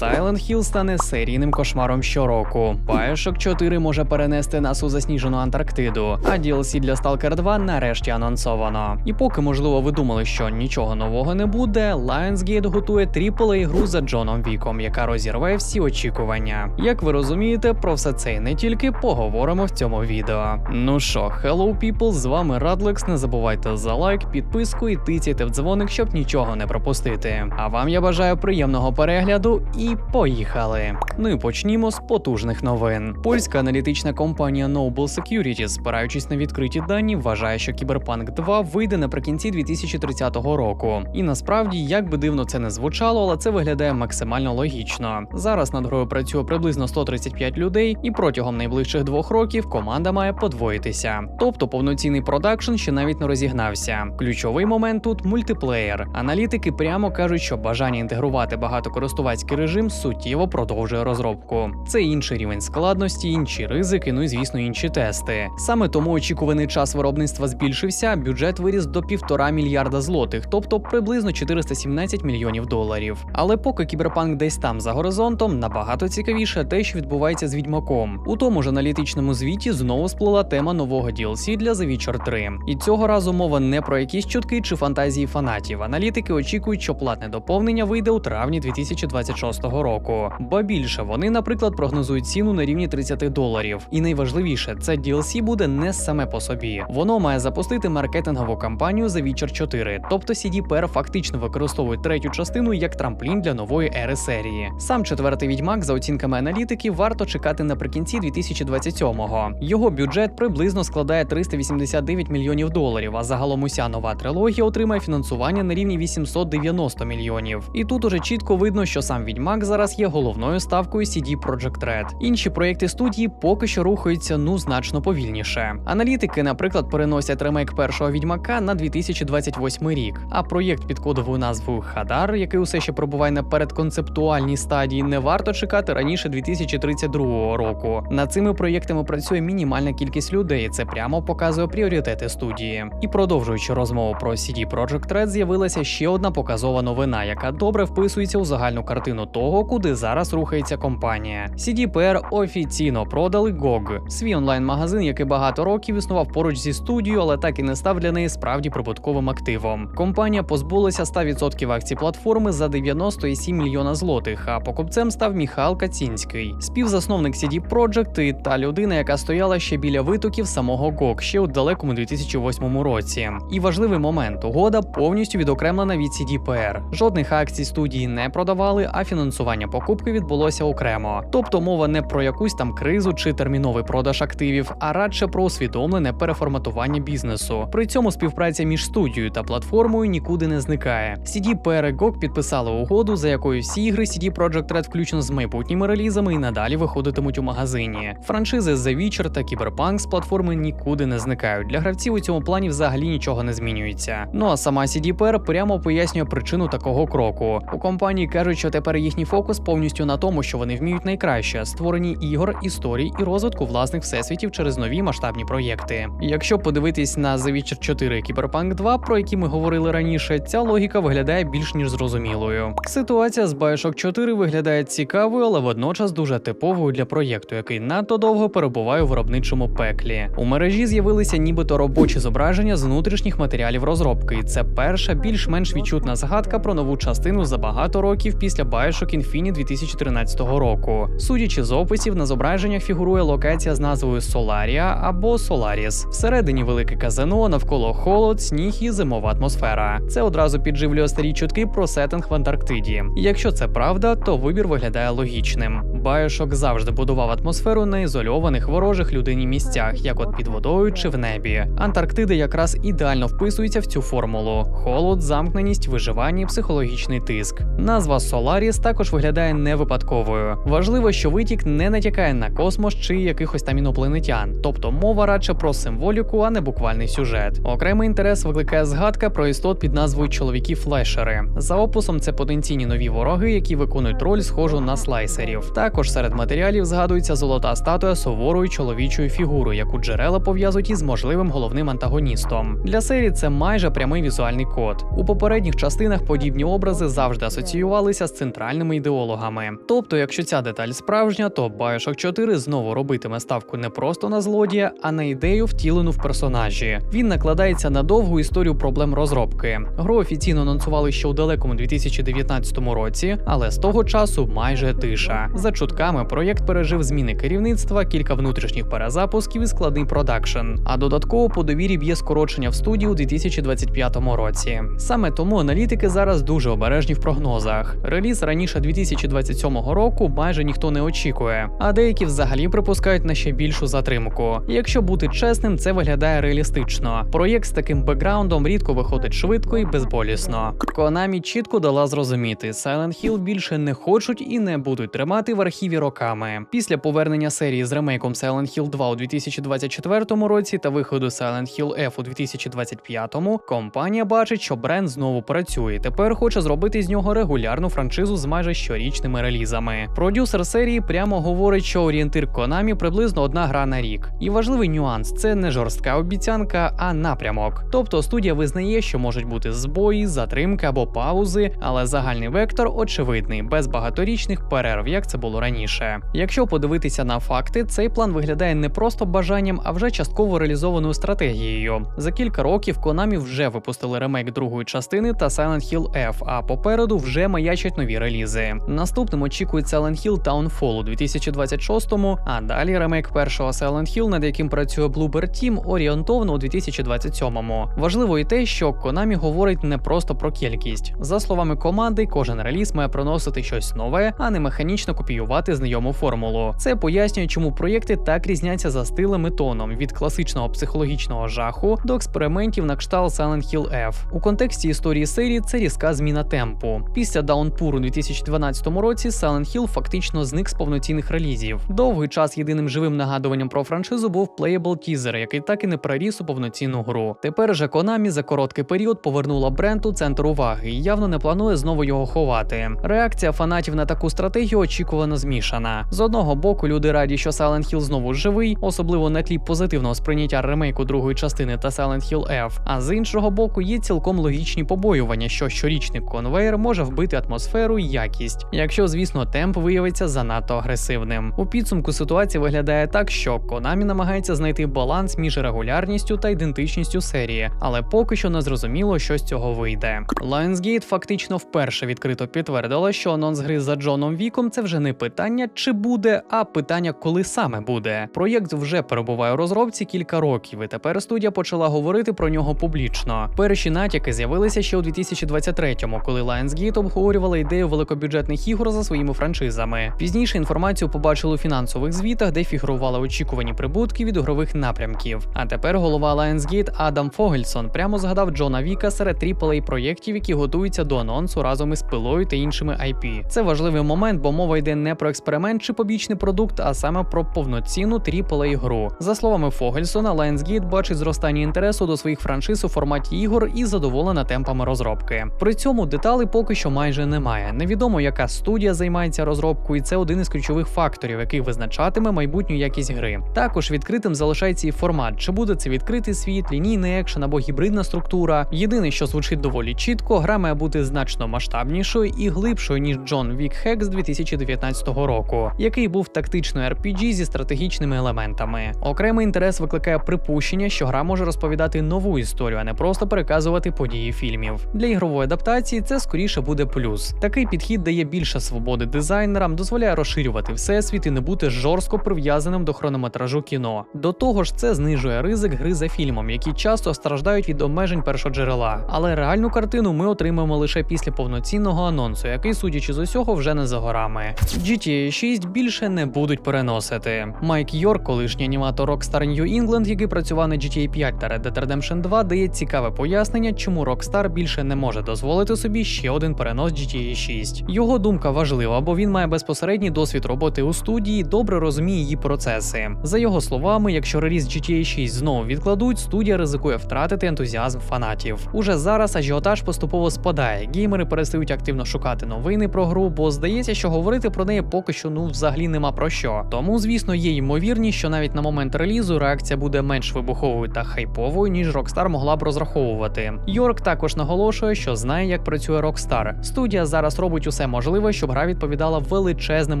Silent Hill стане серійним кошмаром щороку. Bioshock 4 може перенести нас у засніжену Антарктиду, а DLC для Stalker 2 нарешті анонсовано. І поки, можливо, ви думали, що нічого нового не буде, Lionsgate готує aaa гру за Джоном Віком, яка розірве всі очікування. Як ви розумієте, про все це і не тільки поговоримо в цьому відео. Ну що, hello people, з вами Радлекс. Не забувайте за лайк, підписку і тицяйте в дзвоник, щоб нічого не пропустити. А вам я бажаю приємного перегляду і поїхали. Ну і почнімо з потужних новин. Польська аналітична компанія Noble Securities, спираючись на відкриті дані, вважає, що Cyberpunk 2 вийде наприкінці 2030 року. І насправді, як би дивно це не звучало, але це виглядає максимально логічно. Зараз над грою працює приблизно 135 людей, і протягом найближчих двох років команда має подвоїтися. Тобто повноцінний продакшн ще навіть не розігнався. Ключовий момент тут мультиплеєр. Аналітики прямо кажуть, що бажання інтегрувати багатокористувацький режим суттєво продовжує розробку. Це інший рівень складності, інші ризики, ну і звісно інші тести. Саме тому очікуваний час виробництва збільшився, бюджет виріс до півтора мільярда злотих, тобто приблизно 417 мільйонів доларів. Але поки кіберпанк десь там за горизонтом, набагато цікавіше те, що відбувається з відьмаком. У тому ж аналітичному звіті знову сплила тема нового DLC для The Witcher 3. І цього разу мова не про якісь чутки чи фантазії фанатів. Аналітики очікують, що платне доповнення вийде у травні 2026 року. Ба більше вони, наприклад, прогнозують ціну на рівні 30 доларів. І найважливіше, це DLC буде не саме по собі. Воно має запустити маркетингову кампанію The Witcher 4, тобто CDPR фактично використовує третю частину як трамплін для нової ери серії. Сам четвертий відьмак, за оцінками аналітиків, варто чекати наприкінці 2027-го. Його бюджет приблизно складає 389 мільйонів доларів. А загалом уся нова трилогія отримає фінансування на рівні 890 мільйонів. І тут уже чітко видно, що сам відьмак зараз є головною ставкою CD Projekt Red. Інші проєкти студії поки що рухаються ну значно повільніше. Аналітики, наприклад, переносять ремейк першого відьмака на 2028 рік. А проєкт під кодовою назвою Хадар, який усе ще пробуває на передконцептуальній стадії, не варто чекати раніше 2032 року. Над цими проєктами працює мінімальна кількість людей. Це прямо показує пріоритети студії. І продовжуючи розмову про CD Projekt Red, з'явилася ще одна показова новина, яка добре вписується у загальну картину того, куди зараз рухається компанія. CDPR офіційно продали GOG, свій онлайн-магазин, який багато років існував поруч зі студією, але так і не став для неї справді прибутковим активом. Компанія позбулася 100% акцій платформи за 90,7 мільйона злотих. А покупцем став Міхал Кацінський, співзасновник CD Projekt і та людина, яка стояла ще біля витоків самого GOG ще у далекому 2008 році. І важливий момент: угода повністю відокремлена від CDPR. Жодних акцій студії не продавали, а фінансування покупки відбулося окремо. Тобто мова не про якусь там кризу чи терміновий продаж активів, а радше про усвідомлене переформатування бізнесу. При цьому співпраця між студією та платформою нікуди не зникає. CDPR і GOG підписали угоду, за якою всі ігри CD Projekt Red включно з майбутніми релізами і надалі виходитимуть у магазині. Франшизи The Witcher та Cyberpunk з платформи нікуди не зникають. Для гравців у цьому плані взагалі нічого не змінюється. Ну а сама CDPR прямо пояснює причину такого кроку. У компанії кажуть, що тепер їхній фокус повністю на тому, що вони вміють найкраще створені ігор, історій і розвитку власних всесвітів через нові масштабні проєкти. Якщо подивитись на The Witcher 4 і Cyberpunk 2, про які ми говорили раніше, ця логіка виглядає більш ніж зрозумілою. Ситуація з Bioshock 4 виглядає цікавою, але водночас дуже типовою для проєкту, який надто довго перебуває у виробничому пеклі. У мережі з'явилися нібито робочі зображення з внутрішніх матеріалів розробки, і це перша більш-менш відчутна згадка про нову частину за багато років після Bioshock Infinite 2013 року. Судячи з описів, на зображеннях фігурує локація з назвою Соларія або Соларіс. Всередині велике казино, навколо холод, сніг і зимова атмосфера. Це одразу підживлює старі чутки про сеттинг в Антарктиді. І якщо це правда, то вибір виглядає логічним. Bioshock завжди будував атмосферу на ізольованих ворожих людині місцях, як от під водою чи в небі. Антарктида якраз ідеально вписується в цю формулу: холод, замкненість, виживання, психологічний тиск. Назва Solaris також виглядає не випадковою. Важливо, що витік не натякає на космос чи якихось там інопланетян, тобто мова радше про символіку, а не буквальний сюжет. Окремий інтерес викликає згадка про істот під назвою чоловіки флешери. За описом це потенційні нові вороги, які виконують роль схожу на слайсерів. Також серед матеріалів згадується золота статуя суворої чоловічої фігури, яку джерела пов'язують із можливим головним антагоністом. Для серії це майже прямий візуальний код. У попередніх частинах подібні образи завжди асоціювалися з центральним соціальними ідеологами. Тобто, якщо ця деталь справжня, то Bioshock 4 знову робитиме ставку не просто на злодія, а на ідею, втілену в персонажі. Він накладається на довгу історію проблем розробки. Гру офіційно анонсували ще у далекому 2019 році, але з того часу майже тиша. За чутками, проєкт пережив зміни керівництва, кілька внутрішніх перезапусків і складний продакшн. А додатково по довірі б'є скорочення в студії у 2025 році. Саме тому аналітики зараз дуже обережні в прогнозах. Реліз раніше 2027 року майже ніхто не очікує, а деякі взагалі припускають на ще більшу затримку. Якщо бути чесним, це виглядає реалістично. Проєкт з таким бекграундом рідко виходить швидко і безболісно. Konami чітко дала зрозуміти, Silent Hill більше не хочуть і не будуть тримати в архіві роками. Після повернення серії з ремейком Silent Hill 2 у 2024 році та виходу Silent Hill F у 2025, компанія бачить, що бренд знову працює. Тепер хоче зробити з нього регулярну франшизу з майже щорічними релізами. Продюсер серії прямо говорить, що орієнтир Konami приблизно одна гра на рік. І важливий нюанс це не жорстка обіцянка, а напрямок. Тобто студія визнає, що можуть бути збої, затримки або паузи, але загальний вектор очевидний, без багаторічних перерв, як це було раніше. Якщо подивитися на факти, цей план виглядає не просто бажанням, а вже частково реалізованою стратегією. За кілька років Konami вже випустили ремейк другої частини та Silent Hill F, а попереду вже маячать нові релізи. Наступним очікують Silent Hill Townfall у 2026-му, а далі ремейк першого Silent Hill, над яким працює Bluebird Team, орієнтовно у 2027-му. Важливо і те, що Konami говорить не просто про кількість. За словами команди, кожен реліз має приносити щось нове, а не механічно копіювати знайому формулу. Це пояснює, чому проєкти так різняться за стилем і тоном від класичного психологічного жаху до експериментів на кшталт Silent Hill F. У контексті історії серії це різка зміна темпу. Після Downpour у 2012 році Silent Hill фактично зник з повноцінних релізів. Довгий час єдиним живим нагадуванням про франшизу був Playable Teaser, який так і не проріс у повноцінну гру. Тепер же Konami за короткий період повернула бренд у центр уваги і явно не планує знову його ховати. Реакція фанатів на таку стратегію очікувано змішана. З одного боку, люди раді, що Silent Hill знову живий, особливо на тлі позитивного сприйняття ремейку другої частини та Silent Hill F. А з іншого боку, є цілком логічні побоювання, що щорічний конвейер може вбити атмосферу і якість, якщо, звісно, темп виявиться занадто агресивним. У підсумку ситуація виглядає так, що Konami намагається знайти баланс між регулярністю та ідентичністю серії, але поки що не зрозуміло, що з цього вийде. Lionsgate фактично вперше відкрито підтвердила, що анонс гри за Джоном Віком це вже не питання, чи буде, а питання, коли саме буде. Проєкт вже перебуває у розробці кілька років, і тепер студія почала говорити про нього публічно. Перші натяки з'явилися ще у 2023-му, коли Lionsgate обговорювала ідею великобюджетних ігор за своїми франшизами. Пізніше інформацію побачили у фінансових звітах, де фігурували очікувані прибутки від ігрових напрямків. А тепер голова Lionsgate Адам Фогельсон прямо згадав Джона Віка серед aaa проєктів, які готуються до анонсу разом із пилою та іншими IP. Це важливий момент, бо мова йде не про експеримент чи побічний продукт, а саме про повноцінну aaa гру. За словами Фогельсона, Lionsgate бачить зростання інтересу до своїх франшиз у форматі ігор і задоволена темпами розробки. При цьому деталей поки що майже немає. Невідомо, яка студія займається розробкою, і це один із ключових факторів, який визначатиме майбутню якість гри. Також відкритим залишається і формат, чи буде це відкритий світ, лінійний екшен або гібридна структура. Єдине, що звучить доволі чітко, гра має бути значно масштабнішою і глибшою ніж John Wick Hex 2019 року, який був тактичною RPG зі стратегічними елементами. Окремий інтерес викликає припущення, що гра може розповідати нову історію, а не просто переказувати події фільмів. Для ігрової адаптації це скоріше буде плюс. Такий підхід дає більше свободи дизайнерам, дозволяє розширювати всесвіт і не бути жорстко прив'язаним до хронометражу кіно. До того ж, це знижує ризик гри за фільмом, які часто страждають від обмежень першоджерела. Але реальну картину ми отримаємо лише після повноцінного анонсу, який, судячи з усього, вже не за горами. GTA 6 більше не будуть переносити. Майк Йорк, колишній аніматор Rockstar New England, який працював на GTA 5 та Red Dead Redemption 2, дає цікаве пояснення, чому Rockstar більше не може дозволити собі ще один перенос GTA 6. Його думка важлива, бо він має безпосередній досвід роботи у студії, добре розуміє її процеси. За його словами, якщо реліз GTA 6 знову відкладуть, студія ризикує втратити ентузіазм фанатів. Уже зараз ажіотаж поступово спадає. Геймери перестають активно шукати новини про гру, бо здається, що говорити про неї поки що ну взагалі нема про що. Тому, звісно, є ймовірність, що навіть на момент релізу реакція буде менш вибуховою та хайповою, ніж Rockstar могла б розраховувати. Йорк також наголошує, що знає, як працює Rockstar. Студія зараз робить усе усе можливе, щоб гра відповідала величезним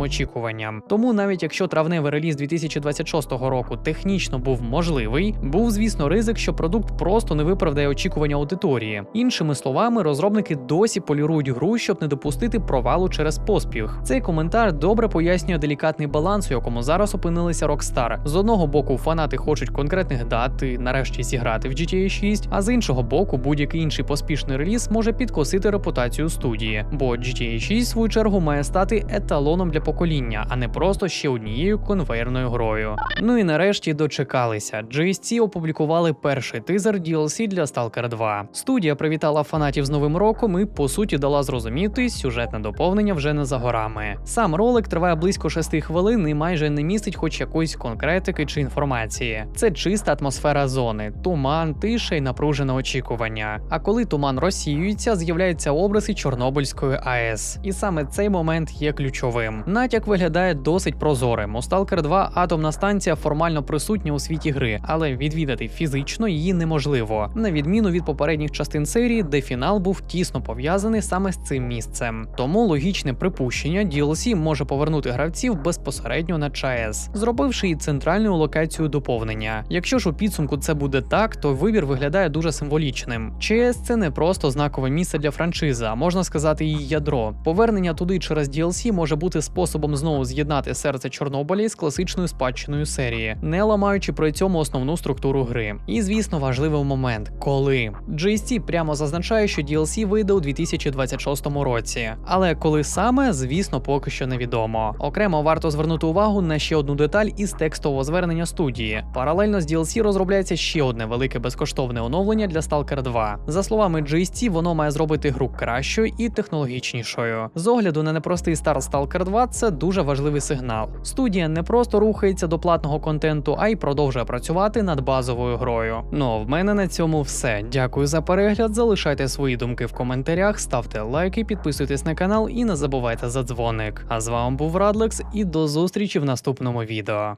очікуванням. Тому навіть якщо травневий реліз 2026 року технічно був можливий, був звісно ризик, що продукт просто не виправдає очікування аудиторії. Іншими словами, розробники досі полірують гру, щоб не допустити провалу через поспіх. Цей коментар добре пояснює делікатний баланс, у якому зараз опинилися Rockstar. З одного боку, фанати хочуть конкретних дат і нарешті зіграти в GTA 6, а з іншого боку, будь-який інший поспішний реліз може підкосити репутацію студії, бо GTA 6, в свою чергу, має стати еталоном для покоління, а не просто ще однією конвейерною грою. Ну і нарешті дочекалися. GSC опублікували перший тизер DLC для Stalker 2. Студія привітала фанатів з новим роком і по суті дала зрозуміти, сюжетне доповнення вже не за горами. Сам ролик триває близько 6 хвилин і майже не містить хоч якоїсь конкретики чи інформації. Це чиста атмосфера зони, туман, тиша й напружене очікування. А коли туман розсіюється, з'являються образи Чорнобильської АЕС. І саме цей момент є ключовим. Натяк виглядає досить прозорим. У Stalker 2 атомна станція формально присутня у світі гри, але відвідати фізично її неможливо, на відміну від попередніх частин серії, де фінал був тісно пов'язаний саме з цим місцем. Тому логічне припущення DLC може повернути гравців безпосередньо на ЧАЕС, зробивши її центральною локацією доповнення. Якщо ж у підсумку це буде так, то вибір виглядає дуже символічним. ЧАЕС це не просто знакове місце для франшизи, а можна сказати, її ядро. Повернення туди через DLC може бути способом знову з'єднати серце Чорнобиля з класичною спадщиною серії, не ламаючи при цьому основну структуру гри. І звісно, важливий момент, коли GST прямо зазначає, що DLC вийде у 2026 році. Але коли саме, звісно, поки що невідомо. Окремо варто звернути увагу на ще одну деталь із текстового звернення студії. Паралельно з DLC розробляється ще одне велике безкоштовне оновлення для Stalker 2. За словами GST, воно має зробити гру кращою і технологічнішою. З огляду на непростий старт Stalker 2 це дуже важливий сигнал. Студія не просто рухається до платного контенту, а й продовжує працювати над базовою грою. Ну а в мене на цьому все. Дякую за перегляд. Залишайте свої думки в коментарях, ставте лайки, підписуйтесь на канал і не забувайте за дзвоник. А з вами був Радлекс і до зустрічі в наступному відео.